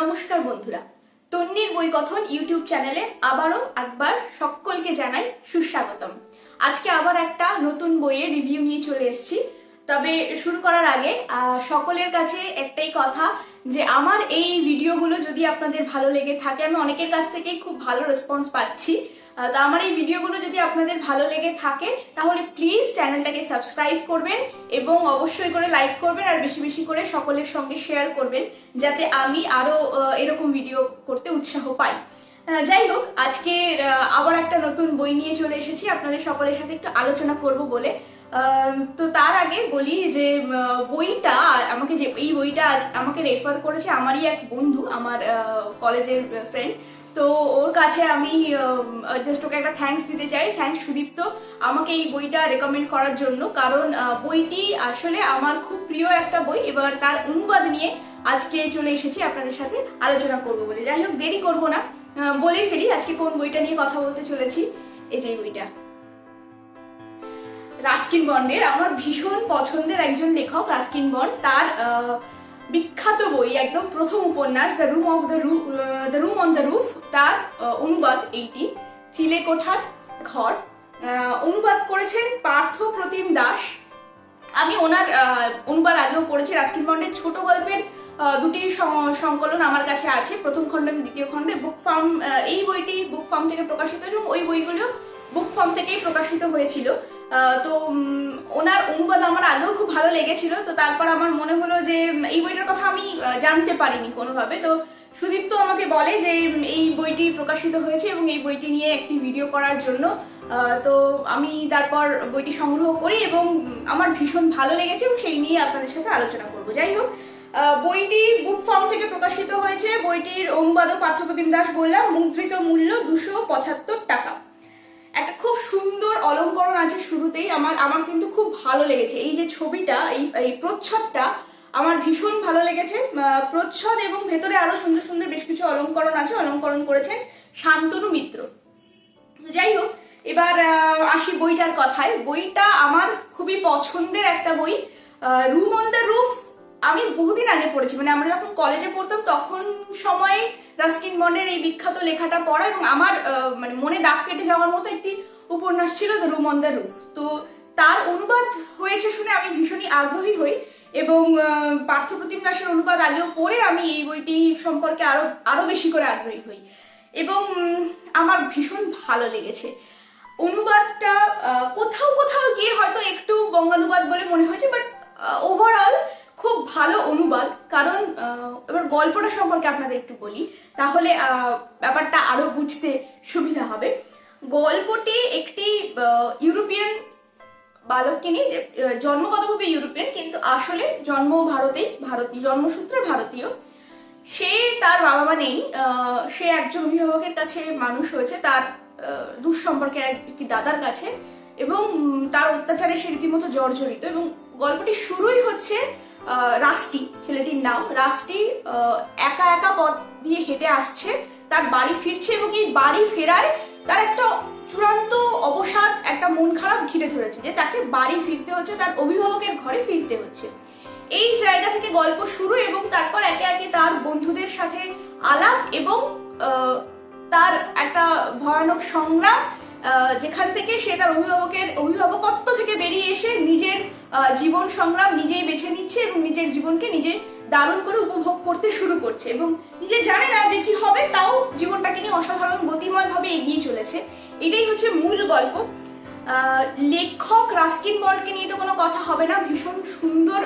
নমস্কার বন্ধুরা। তন্নির বই কথন ইউটিউব চ্যানেলে আবারও একবার সকলকে জানাই সুস্বাগতম। আজকে আবার একটা নতুন বইয়ের রিভিউ নিয়ে চলে এসেছি। তবে শুরু করার আগে সকলের কাছে একটাই কথা যে আমার এই ভিডিওগুলো যদি আপনাদের ভালো লেগে থাকে, আমি অনেকের কাছ থেকেই খুব ভালো রেসপন্স পাচ্ছি। তো আমার এই ভিডিওগুলো যদি আপনাদের ভালো লেগে থাকে, তাহলে প্লিজ চ্যানেলটাকে সাবস্ক্রাইব করবেন এবং অবশ্যই করে লাইক করবেন আর বেশি বেশি করে সকলের সঙ্গে শেয়ার করবেন, যাতে আমি আরও এরকম ভিডিও করতে উৎসাহ পাই। যাই হোক আজকে আবার একটা নতুন বই নিয়ে চলে এসেছি। আপনাদের সকলের সাথে একটু আলোচনা করব বলে। তো তার আগে বলি যে বইটা, আমাকে যে, এই বইটা আমাকে রেফার করেছে আমারই এক বন্ধু, আমার কলেজের ফ্রেন্ড তো ওর কাছে আমি জাস্ট ওকে একটা থ্যাঙ্কস দিতে চাই। থ্যাঙ্কস সুদীপ্ত, আমাকে এই বইটা রেকমেন্ড করার জন্য। কারণ বইটি আসলে আমার খুব প্রিয় একটা বই। এবার তার অনুবাদ নিয়ে আজকে চলে এসেছি আপনাদের সাথে আলোচনা করব বলে। যাই হোক, দেরি করব না। বলেই ফেলি, আজকে কোন বইটা নিয়ে কথা বলতে চলেছি? এই যে বইটা। রাস্কিন বন্ডের, আমার ভীষণ পছন্দের একজন লেখক রাস্কিন বন্ড। তার বিখ্যাত বই, একদম প্রথম উপন্যাস the room of the roof the room on the roof তার অনুবাদ এইটি, চিলে কোঠার ঘর। অনুবাদ করেছেন পার্থ প্রতিম দাস। আমি ওনার অনুবাদ আগেও পড়েছি রাস্কিন বন্ডের ছোট গল্পের দুটি সংকলন আমার কাছে আছে, প্রথম খণ্ড এবং দ্বিতীয় খণ্ডে। বুক ফার্ম এই বইটি বুক ফার্ম থেকে প্রকাশিত এবং ওই বইগুলো বুক ফার্ম থেকেই প্রকাশিত হয়েছিল। তো ওনার অনুবাদ আমার আগেও খুব ভালো লেগেছিল, তো তারপর আমার মনে হলো যে এই বইটার কথা আমি জানতে পারিনি কোনোভাবে। তো সুদীপ্ত আমাকে বলে যে এই বইটি প্রকাশিত হয়েছে এবং এই বইটি নিয়ে একটি ভিডিও করার জন্য। তো আমি তারপর বইটি সংগ্রহ করি এবং আমার ভীষণ ভালো লেগেছে এবং সেই নিয়ে আপনাদের সাথে আলোচনা করব। যাই হোক বইটি বুক ফর্ম থেকে প্রকাশিত হয়েছে। বইটির অনুবাদক পার্থপ্রতিম দাস বললাম, মুদ্রিত মূল্য দুশো পঁচাত্তর টাকা। একটা খুব সুন্দর অলঙ্করণ আছে শুরুতেই। আমার আমার কিন্তু খুব ভালো লেগেছে। এই যে ছবিটা, এই এই প্রচ্ছদটা আমার ভীষণ ভালো লেগেছে। প্রচ্ছদ এবং ভেতরে আরও সুন্দর সুন্দর বেশ কিছু অলঙ্করণ আছে। অলঙ্করণ করেছেন শান্তনু মিত্র। যাই হোক, এবার আসি বইটার কথায়। বইটা আমার খুবই পছন্দের একটা বই। রুম অন দ্য রুফ আমি বহুদিন আগে পড়েছি মানে আমরা যখন কলেজে পড়তাম তখন সময়ে রাস্কিন বন্ডের এই বিখ্যাত লেখাটা পড়া এবং আমার মানে মনে দাগ কেটে যাওয়ার মতো একটি উপন্যাস ছিল the room on the roof তো তার অনুবাদ হয়েছে শুনে আমি ভীষণই আগ্রহী হই এবং পার্থপ্রতিম দাসের অনুবাদ আগেও পড়ে আমি এই বইটি সম্পর্কে আরও আরও বেশি করে আগ্রহী হই। এবং আমার ভীষণ ভালো লেগেছে। অনুবাদটা কোথাও কোথাও গিয়ে হয়তো একটু বঙ্গানুবাদ বলে মনে হয়েছে বাট ওভারঅল খুব ভালো অনুবাদ, কারণ এবার গল্পটা সম্পর্কে আপনাদের একটু বলি। তাহলে ব্যাপারটা আরও বুঝতে সুবিধা হবে। গল্পটি একটি ইউরোপিয়ান বালককে নিয়ে জন্মগতভাবে ইউরোপিয়ান, কিন্তু আসলে জন্ম ভারতেই, ভারতীয়, জন্মসূত্রে ভারতীয়। সে তার বাবা মা নেই সে একজন অভিভাবকের কাছে মানুষ হয়েছে, তার এক- একটি দাদার কাছে। এবং তার অত্যাচারে সে রীতিমতো জর্জরিত। এবং গল্পটি শুরুই হচ্ছে রাষ্টি ছেলেটির নাম। রাষ্টি একা একা পথ দিয়ে হেঁটে আসছে, তার বাড়ি ফিরছে এবং এই বাড়ি ফেরায় তার একটা চূড়ান্ত অবসাদ, একটা মন খারাপ ঘিরে ধরেছে যে তাকে বাড়ি ফিরতে হচ্ছে, তার অভিভাবকের ঘরে ফিরতে হচ্ছে। এই জায়গা থেকে গল্প শুরু এবং তারপর একে একে তার বন্ধুদের সাথে আলাপ এবং তার একটা ভয়ানক সংগ্রাম যেখান থেকে সে তার অভিভাবকের অভিভাবকত্ব থেকে বেরিয়ে এসে নিজের জীবন সংগ্রাম নিজেই বেছে নিচ্ছে এবং নিজের জীবনকে নিজে দারুণ করে উপভোগ করতে শুরু করছে এবং নিজে জানে না যে কি হবে, তাও জীবনটাকে নিয়ে অসাধারণ গতিময় ভাবে এগিয়ে চলেছে। এটাই হচ্ছে মূল গল্প। লেখক রাস্কিন বন্ডকে নিয়ে তো কোনো কথা হবে না। ভীষণ সুন্দর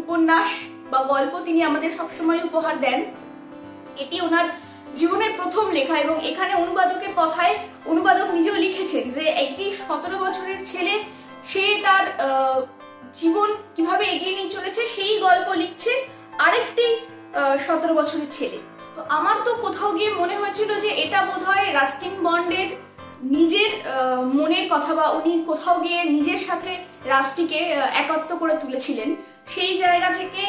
উপন্যাস বা গল্প তিনি আমাদের সবসময় উপহার দেন। এটি ওনার জীবনের প্রথম লেখা এবং এখানে অনুবাদকের কথায় অনুবাদক নিজেও লিখেছেন যে একটি সতেরো বছরের ছেলে, সে তার জীবন কীভাবে এগিয়ে নিয়ে চলেছে সেই গল্প লিখছে আরেকটি সতেরো বছরের ছেলে। তো আমার তো কোথাও গিয়ে মনে হয়েছিল যে এটা বোধ হয় রাস্কিন বন্ডের নিজের মনের কথা বা উনি কোথাও গিয়ে নিজের সাথে রাজটিকে একত্র করে তুলেছিলেন। সেই জায়গা থেকে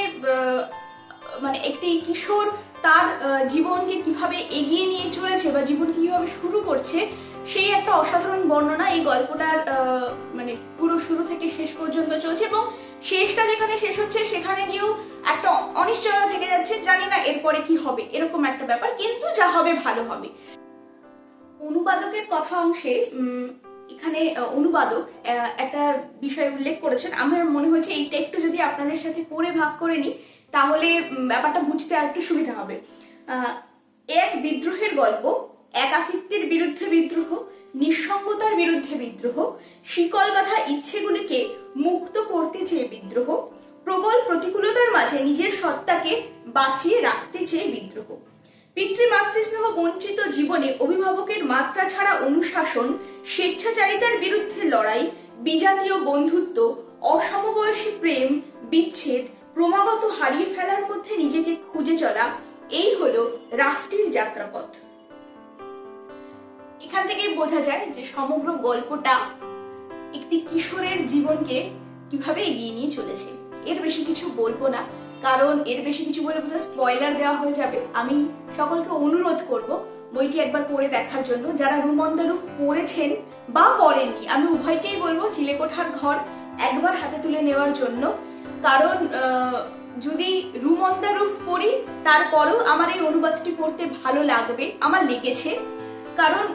মানে একটি কিশোর তার জীবনকে কীভাবে এগিয়ে নিয়ে চলেছে বা জীবনকে কীভাবে শুরু করছে, সেই একটা অসাধারণ বর্ণনা এই গল্পটার মানে পুরো শুরু থেকে শেষ পর্যন্ত চলছে এবং শেষটা যেখানে শেষ হচ্ছে সেখানে গিয়েও একটা অনিশ্চয়তা থেকে যাচ্ছে, জানি না এরপরে কি হবে, এরকম একটা ব্যাপার, কিন্তু যা হবে ভালো হবে। অনুবাদকের কথা অংশে এখানে অনুবাদক একটা বিষয় উল্লেখ করেছেন। আমার মনে হয়েছে এইটা একটু যদি আপনাদের সাথে পড়ে ভাগ করে নিই তাহলে ব্যাপারটা বুঝতে আর একটু সুবিধা হবে। এক বিদ্রোহের গল্প একাকিত্বের বিরুদ্ধে বিদ্রোহ, নিঃসঙ্গতার বিরুদ্ধে বিদ্রোহ, শিকল বাঁধা ইচ্ছেগুলিকে মুক্ত করতে চেয়ে বিদ্রোহ, প্রবল প্রতিকূলতার মাঝে নিজের সত্তাকে বাঁচিয়ে রাখতে চেয়ে বিদ্রোহ। পিতৃমাতৃস্নেহ বঞ্চিত জীবনে অভিভাবকের মাত্রা ছাড়া অনুশাসন, স্বেচ্ছাচারিতার বিরুদ্ধে লড়াই, বিজাতীয় বন্ধুত্ব, অসমবয়সী প্রেম, বিচ্ছেদ ক্রমাগত হারিয়ে ফেলার মধ্যে নিজেকে খুঁজে চলা, এই হলো রাষ্ট্রের যাত্রাপথ। এখান থেকেই বোঝা যায় যে সমগ্র গল্পটা একটি কিশোরের জীবনকে কীভাবে এগিয়ে নিয়ে চলেছে। এর বেশি কিছু বলব না, কারণ এর বেশি কিছু বলে বোধহয় স্পয়লার দেওয়া হয়ে যাবে। আমি সকলকে অনুরোধ করব বইটি একবার পড়ে দেখার জন্য। যারা রুমন্দারূপ পড়েছেন বা পড়েননি, আমি উভয়কেই বলব চিলেকোঠার ঘর একবার হাতে তুলে নেওয়ার জন্য। কারণ যদি রুমন্দারূপ পড়ি, তারপরেও আমার এই অনুবাদটি পড়তে ভালো লাগবে, আমার লেগেছে। কারণ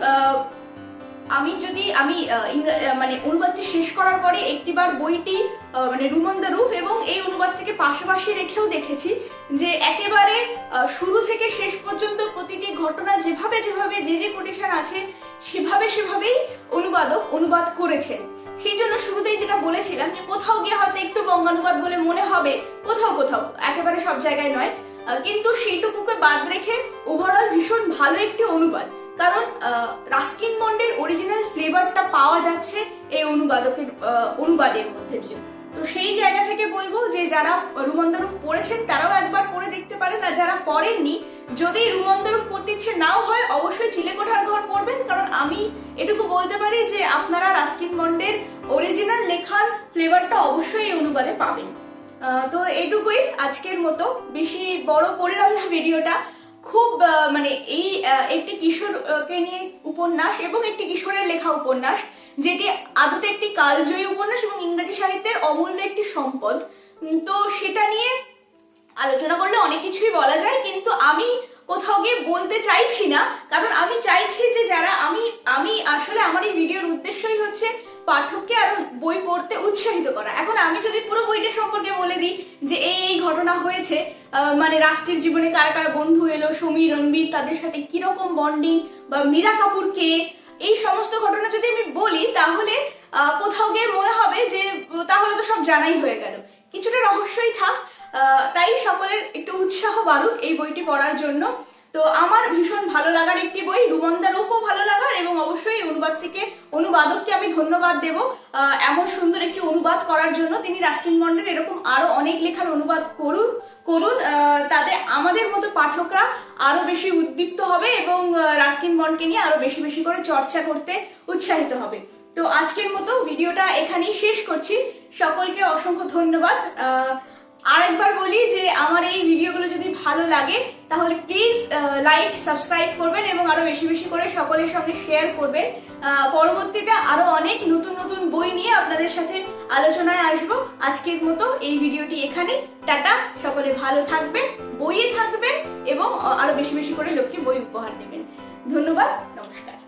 আমি যদি, আমি মানে অনুবাদটি শেষ করার পরে একটিবার বইটি মানে রুমন দ্য রুফ এবং এই অনুবাদটিকে পাশাপাশি রেখেও দেখেছি যে একেবারে শুরু থেকে শেষ পর্যন্ত প্রতিটি ঘটনা যেভাবে যেভাবে, যে যে কোটেশন আছে, সেভাবে, সেভাবেই অনুবাদক অনুবাদ করেছেন। সেই জন্য শুরুতেই যেটা বলেছিলাম যে কোথাও গিয়ে হয়তো একটু বঙ্গানুবাদ বলে মনে হবে, কোথাও কোথাও, একেবারে সব জায়গায় নয়। কিন্তু সেইটুকুকে বাদ রেখে ওভারঅল ভীষণ ভালো একটি অনুবাদ। কারণ রাস্কিন বন্ডের অরিজিনাল ফ্লেভারটা পাওয়া যাচ্ছে এই অনুবাদকের অনুবাদের মধ্যে দিয়ে। তো সেই জায়গা থেকে বলব যে যারা রুমন্দারুফ পড়েছেন, তারাও একবার পড়ে দেখতে পারেন। আর যারা পড়েননি যদি রুমন্দারুফ পড়তে ইচ্ছে নাও হয়, অবশ্যই চিলেকোঠার ঘর পড়বেন কারণ আমি এটুকু বলতে পারি যে আপনারা রাস্কিন বন্ডের অরিজিনাল লেখার ফ্লেভারটা অবশ্যই এই অনুবাদে পাবেন। তো এটুকুই আজকের মতো। বেশি বড় করলাম না ভিডিওটা। খুব মানে এই একটি কিশোরকে নিয়ে উপন্যাস এবং একটি কিশোরের লেখা উপন্যাস, যেটি আদতে একটি কালজয়ী উপন্যাস এবং ইংরেজি সাহিত্যের অমূল্য একটি সম্পদ। তো সেটা নিয়ে আলোচনা করলে অনেক কিছুই বলা যায়, কিন্তু আমি কোথাও গিয়ে বলতে চাইছি না, কারণ আমি চাইছি যে যারা আমি আমি আসলে আমার এই ভিডিওর উদ্দেশ্যই হচ্ছে পাঠককে আরও বই পড়তে উৎসাহিত করা। এখন আমি যদি পুরো বইটা সম্পর্কে বলে দিই যে এই এই ঘটনা হয়েছে মানে রাষ্ট্রের জীবনে কারা কারা বন্ধু এলো, সমীর, রণবীর, তাদের সাথে কীরকম বন্ডিং বা মীরা কাপুর কে, এই সমস্ত ঘটনা যদি আমি বলি তাহলে কোথাও গিয়ে মনে হবে যে, তাহলে তো সব জানাই হয়ে গেল। কিছুটা রহস্যই থাক তাই সকলের একটু উৎসাহ বাড়ুক এই বইটি পড়ার জন্য। তো আমার ভীষণ ভালো লাগার একটি বই রুমন্দা রুফও ভালো লাগার এবং অবশ্যই এই অনুবাদ থেকে অনুবাদককে আমি ধন্যবাদ দেব। এমন সুন্দর একটি অনুবাদ করার জন্য তিনি রাস্কিন বন্ডের এরকম আরও অনেক লেখার অনুবাদ করুন করুন তাতে আমাদের মতো পাঠকরা আরও বেশি উদ্দীপ্ত হবে এবং আহ, রাস্কিন বন্ডকে নিয়ে আরও বেশি বেশি করে চর্চা করতে উৎসাহিত হবে। তো আজকের মতো ভিডিওটা এখানেই শেষ করছি। সকলকে অসংখ্য ধন্যবাদ। আরেকবার বলি যে আমার এই ভিডিওগুলো যদি ভালো লাগে, তাহলে প্লিজ লাইক সাবস্ক্রাইব করবেন এবং আরও বেশি বেশি করে সকলের সঙ্গে শেয়ার করবেন। পরবর্তীতে আরও অনেক নতুন নতুন বই নিয়ে আপনাদের সাথে আলোচনায় আসব। আজকের মতো এই ভিডিওটি এখানে টাটা, সকলে ভালো থাকবেন, বইয়ে থাকবেন এবং আরও বেশি বেশি করে লোককে বই উপহার দেবেন। ধন্যবাদ, নমস্কার।